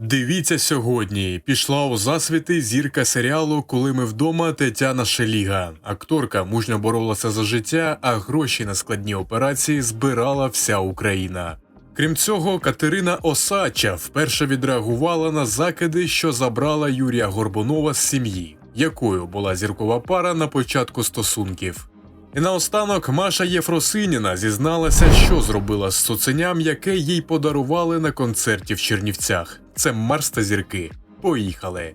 Дивіться сьогодні. Пішла у засвіти зірка серіалу Коли ми вдома Тетяна Шеліга. Акторка мужньо боролася за життя, а гроші на складні операції збирала вся Україна. Крім цього, Катерина Осадча вперше відреагувала на закиди, що забрала Юрія Горбунова з сім'ї, якою була зіркова пара на початку стосунків. І наостанок Маша Єфросиніна зізналася, що зробила з цуценям, яке їй подарували на концерті в Чернівцях. Це Марс та зірки. Поїхали.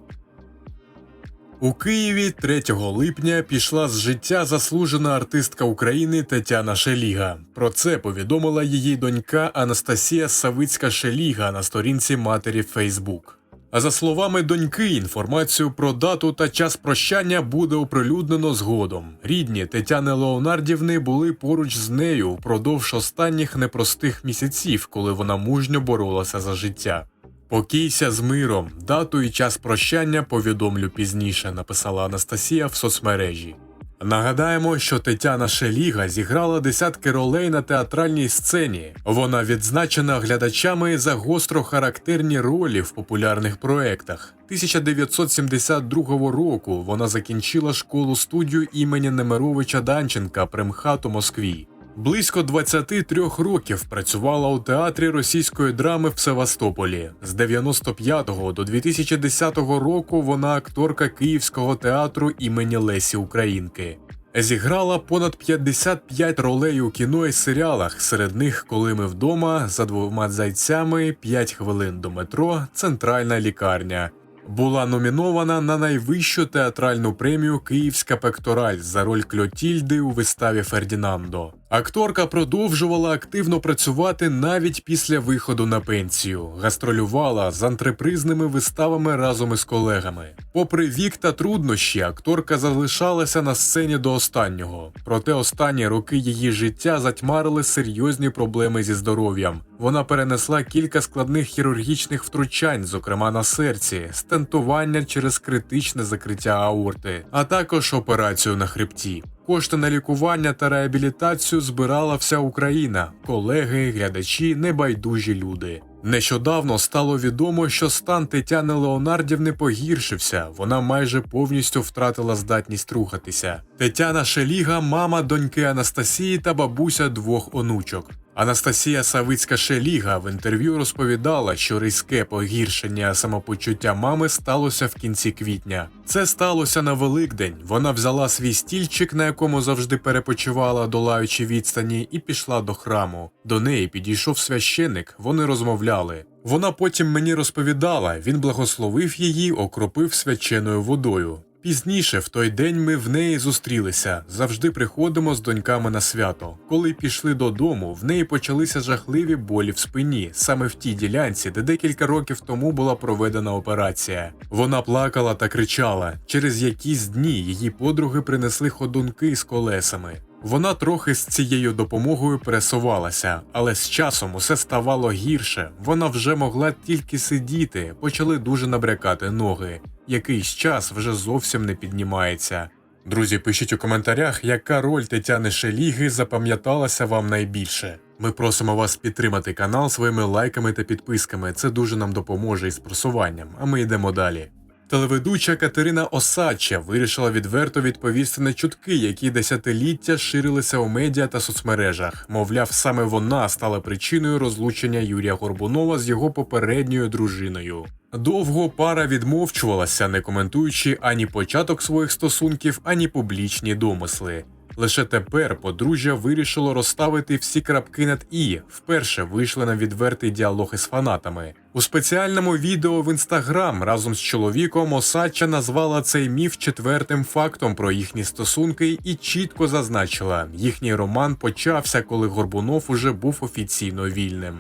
У Києві 3 липня пішла з життя заслужена артистка України Тетяна Шеліга. Про це повідомила її донька Анастасія Савицька Шеліга на сторінці матері Фейсбук. А за словами доньки, інформацію про дату та час прощання буде оприлюднено згодом. Рідні Тетяни Леонардівни були поруч з нею впродовж останніх непростих місяців, коли вона мужньо боролася за життя. Покійся з миром, дату і час прощання повідомлю пізніше, написала Анастасія в соцмережі. Нагадаємо, що Тетяна Шеліга зіграла десятки ролей на театральній сцені. Вона відзначена глядачами за гостро характерні ролі в популярних проектах. 1972 року вона закінчила школу студію імені Немировича Данченка при МХАТ у Москві. Близько 23 років працювала у театрі російської драми в Севастополі. З 95 до 2010 року вона акторка Київського театру імені Лесі Українки. Зіграла понад 55 ролей у кіно і серіалах. Серед них Коли ми вдома за двома зайцями, 5 хвилин до метро, центральна лікарня. Була номінована на найвищу театральну премію Київська пектораль за роль Кльотільди у виставі Фердінандо. Акторка продовжувала активно працювати навіть після виходу на пенсію, гастролювала з антрепризними виставами разом із колегами. Попри вік та труднощі, акторка залишалася на сцені до останнього. Проте останні роки її життя затьмарили серйозні проблеми зі здоров'ям. Вона перенесла кілька складних хірургічних втручань, зокрема на серці, стентування через критичне закриття аорти, а також операцію на хребті. Кошти на лікування та реабілітацію збирала вся Україна, колеги, глядачі, небайдужі люди. Нещодавно стало відомо, що стан Тетяни Леонардівни погіршився. Вона майже повністю втратила здатність рухатися. Тетяна Шеліга, мама доньки Анастасії та бабуся двох онучок. Анастасія Савицька Шеліга в інтерв'ю розповідала, що різке погіршення самопочуття мами сталося в кінці квітня. Це сталося на Великдень. Вона взяла свій стільчик, на якому завжди перепочивала, долаючи відстані, і пішла до храму. До неї підійшов священик, вони розмовляли. Вона потім мені розповідала, він благословив її, окропив свяченою водою. Пізніше, в той день, ми в неї зустрілися. Завжди приходимо з доньками на свято. Коли пішли додому, в неї почалися жахливі болі в спині, саме в тій ділянці, де декілька років тому була проведена операція. Вона плакала та кричала. Через якісь дні її подруги принесли ходунки з колесами. Вона трохи з цією допомогою пересувалася, але з часом усе ставало гірше. Вона вже могла тільки сидіти, почали дуже набрякати ноги. Якийсь час вже зовсім не піднімається. Друзі, пишіть у коментарях, яка роль Тетяни Шеліги запам'яталася вам найбільше. Ми просимо вас підтримати канал своїми лайками та підписками. Це дуже нам допоможе із просуванням, а ми йдемо далі. Телеведуча Катерина Осадча вирішила відверто відповісти на чутки, які десятиліття ширилися у медіа та соцмережах. Мовляв, саме вона стала причиною розлучення Юрія Горбунова з його попередньою дружиною. Довго пара відмовчувалася, не коментуючи ані початок своїх стосунків, ані публічні домисли. Лише тепер подружжя вирішило розставити всі крапки над і вперше вийшли на відвертий діалог із фанатами. У спеціальному відео в інстаграм разом з чоловіком Осадча назвала цей міф четвертим фактом про їхні стосунки і чітко зазначила, їхній роман почався, коли Горбунов уже був офіційно вільним.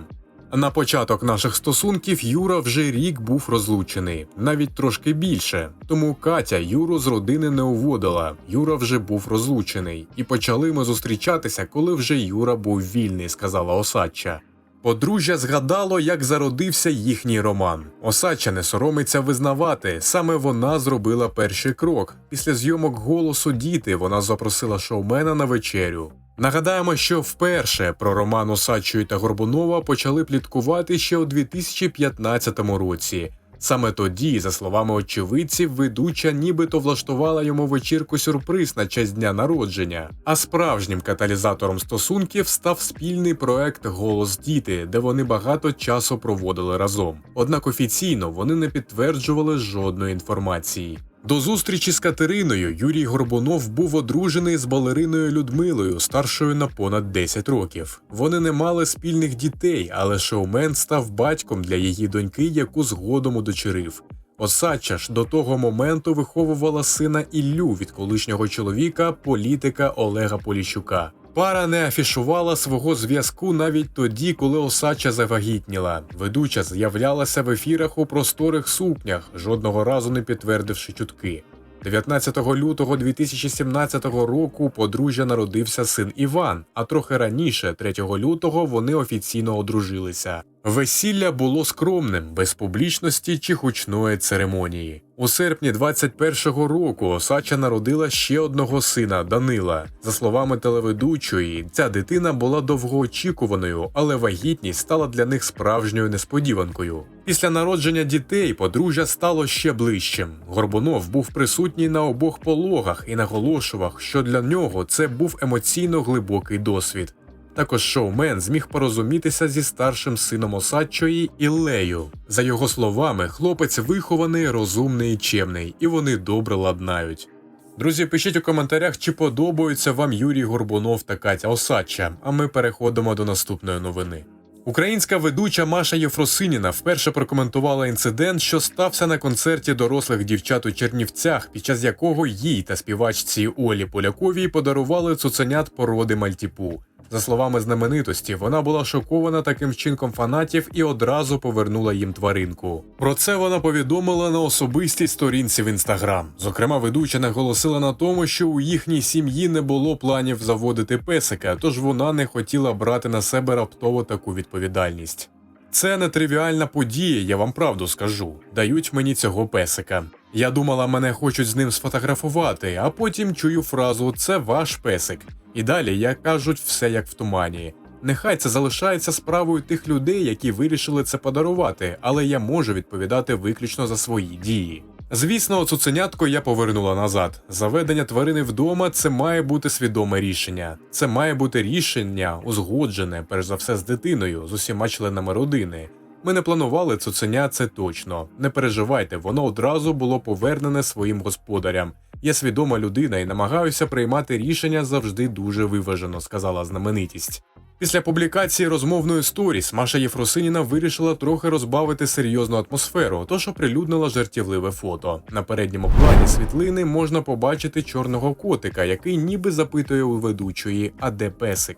На початок наших стосунків Юра вже рік був розлучений, навіть трошки більше. Тому Катя Юру з родини не уводила. Юра вже був розлучений, і почали ми зустрічатися, коли вже Юра був вільний, сказала Осадча. Подружжя згадало, як зародився їхній роман. Осадча не соромиться визнавати. Саме вона зробила перший крок. Після зйомок голосу діти вона запросила шоумена на вечерю. Нагадаємо, що вперше про роман Осадчої та Горбунова почали пліткувати ще у 2015 році. Саме тоді, за словами очевидців, ведуча нібито влаштувала йому вечірку сюрприз на честь дня народження. А справжнім каталізатором стосунків став спільний проект Голос діти, де вони багато часу проводили разом. Однак офіційно вони не підтверджували жодної інформації. До зустрічі з Катериною Юрій Горбунов був одружений з балериною Людмилою, старшою на понад 10 років. Вони не мали спільних дітей, але шоумен став батьком для її доньки, яку згодом удочерив. Осадча ж до того моменту виховувала сина Іллю від колишнього чоловіка, політика Олега Поліщука. Пара не афішувала свого зв'язку навіть тоді, коли Осача завагітніла. Ведуча з'являлася в ефірах у просторих сукнях, жодного разу не підтвердивши чутки. 19 лютого 2017 року подружжя народився син Іван, а трохи раніше, 3 лютого, вони офіційно одружилися. Весілля було скромним, без публічності чи гучної церемонії. У серпні 21-го року Осача народила ще одного сина Данила. За словами телеведучої, ця дитина була довгоочікуваною, але вагітність стала для них справжньою несподіванкою. Після народження дітей подружжя стало ще ближчим. Горбунов був присутній на обох пологах і наголошував, що для нього це був емоційно глибокий досвід. Також шоумен зміг порозумітися зі старшим сином Осадчої Іллею. За його словами, хлопець вихований, розумний і чемний, і вони добре ладнають. Друзі, пишіть у коментарях, чи подобаються вам Юрій Горбунов та Катя Осадча, а ми переходимо до наступної новини. Українська ведуча Маша Єфросиніна вперше прокоментувала інцидент, що стався на концерті дорослих дівчат у Чернівцях, під час якого їй та співачці Олі Поляковій подарували цуценят породи Мальтіпу. За словами знаменитості, вона була шокована таким вчинком фанатів і одразу повернула їм тваринку. Про це вона повідомила на особистій сторінці в інстаграм. Зокрема, ведуча наголосила на тому, що у їхній сім'ї не було планів заводити песика, тож вона не хотіла брати на себе раптово таку відповідальність. Це нетривіальна подія, я вам правду скажу. Дають мені цього песика. Я думала, мене хочуть з ним сфотографувати, а потім чую фразу Це ваш песик. І далі, як кажуть, все як в тумані. Нехай це залишається справою тих людей, які вирішили це подарувати, але я можу відповідати виключно за свої дії. Звісно, цуценятко я повернула назад. Заведення тварини вдома це має бути свідоме рішення. Це має бути рішення узгоджене, перш за все, з дитиною, з усіма членами родини. Ми не планували цуценя, це точно. Не переживайте, воно одразу було повернене своїм господарям. Я свідома людина і намагаюся приймати рішення завжди дуже виважено, сказала знаменитість. Після публікації розмовної сторіс Маша Єфросиніна вирішила трохи розбавити серйозну атмосферу, тож оприлюднила жартівливе фото. На передньому плані світлини можна побачити чорного котика, який ніби запитує у ведучої, а де песик.